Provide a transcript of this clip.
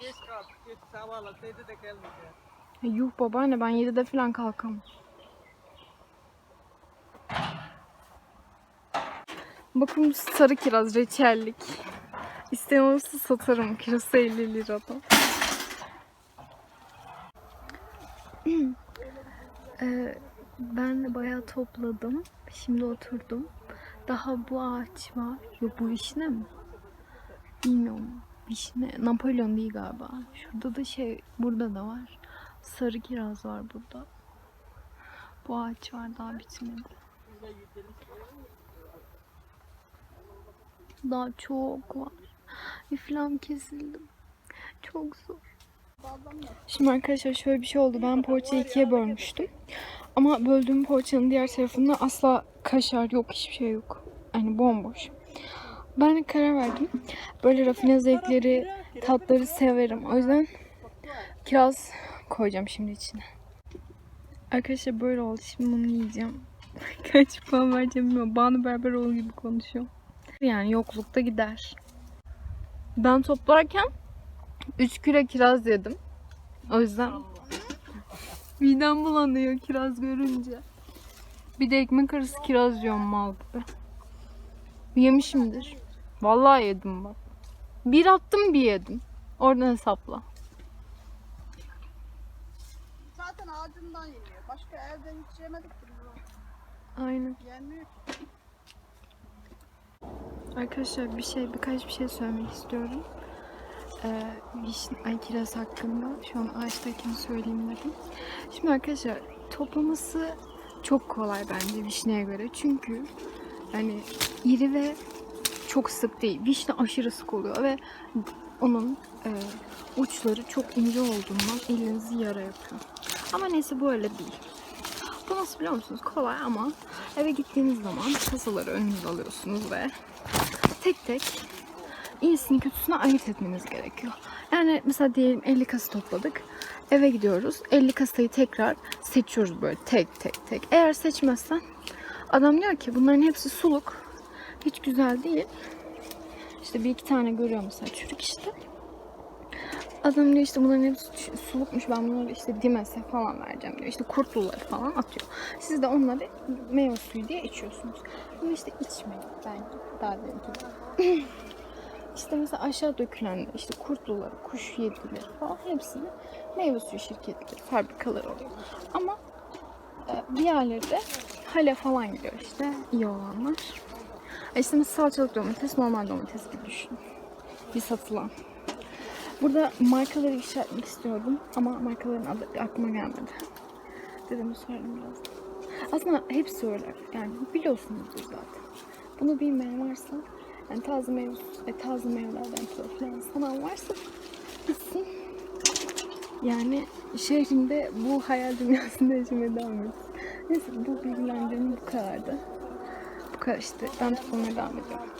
Geç kalk. Geç sabahla. Teyze de gelmedi. Yuh babaanne ben 7'de falan kalkamam. Bakın bu sarı kiraz reçellik. İsteyen olursa satarım. Kilosu 50 liradan. Ee, ben de bayağı topladım. Şimdi oturdum. Daha bu ağaç var. Yok bu vişne mi? Bilmiyorum. Vişne. Napolyon değil galiba. Şurada da şey, burada da var. Sarı kiraz var burada. Bu ağaç var daha bitmedi. Daha çok var. İflam kesildim. Çok zor. Şimdi arkadaşlar şöyle bir şey oldu. Ben poğaçayı ikiye bölmüştüm. Ama böldüğüm poğaçanın diğer tarafında asla kaşar yok. Hiçbir şey yok. Yani bomboş. Ben karar verdim. Böyle rafine zevkleri, tatları severim. O yüzden kiraz koyacağım şimdi içine. Arkadaşlar böyle oldu. Şimdi bunu yiyeceğim. Kaç puan vereceğim bilmiyorum. Banu Berberoğlu gibi konuşuyorum. Yani yoklukta gider. Ben toplarken 3 kilo kiraz yedim. O yüzden midem bulanıyor kiraz görünce. Bir de ekmek arası kiraz yiyorum mal gibi. Yemişimdir. Vallahi yedim bak. Bir attım bir yedim. Oradan hesapla. Zaten ağacından yeniyor. Başka evden hiç yemedik ki bunu. Aynen. Yenmiyor ki. Arkadaşlar bir şey birkaç bir şey söylemek istiyorum. Ee, vişne, ay kiraz hakkında. Şu an ağaçtayken söyleyeyim dedim. Şimdi arkadaşlar toplaması çok kolay bence vişneye göre. Çünkü yani iri ve çok sık değil. Vişne aşırı sık oluyor ve onun e, uçları çok ince olduğundan elinizi yara yapıyor. Ama neyse bu öyle değil. Bu nasıl biliyor musunuz? Kolay ama eve gittiğiniz zaman kasaları önünüze alıyorsunuz ve tek tek iyisini kötüsünü ayırt etmeniz gerekiyor. Yani mesela diyelim 50 kasa topladık. Eve gidiyoruz. 50 kasayı tekrar seçiyoruz böyle tek tek tek. Eğer seçmezsen adam diyor ki bunların hepsi suluk. Hiç güzel değil. İşte bir iki tane görüyor mesela çürük işte. Adam diyor işte bunların hepsi sulukmuş ben bunları işte dimese falan vereceğim diyor. İşte kurtluları falan atıyor. Siz de onları meyve suyu diye içiyorsunuz. Ama işte içmeyin bence daha demin İşte mesela aşağı dökülen işte kurtluları, kuş yedileri falan hepsini meyve suyu şirketleri, fabrikaları oluyor. Ama e, diğerleri de hale falan gidiyor işte iyi olanlar. E İşte mesela salçalık domates, normal domates gibi düşünün. Bir satılan. Burada markaları işaretlemek istiyordum ama markaların adı aklıma gelmedi. Dedim sorarım biraz. Aslında hepsi öyle. Yani biliyorsunuzdur zaten. Bunu bilmeyen varsa yani taze meyve, e, taze meyvelerden falan sanan varsa gitsin. Yani şehrinde bu hayal dünyasında yaşamaya devam etsin. Neyse bu bilgilendirme bu kadardı. Bu kadar işte. Ben toplamaya devam ediyorum.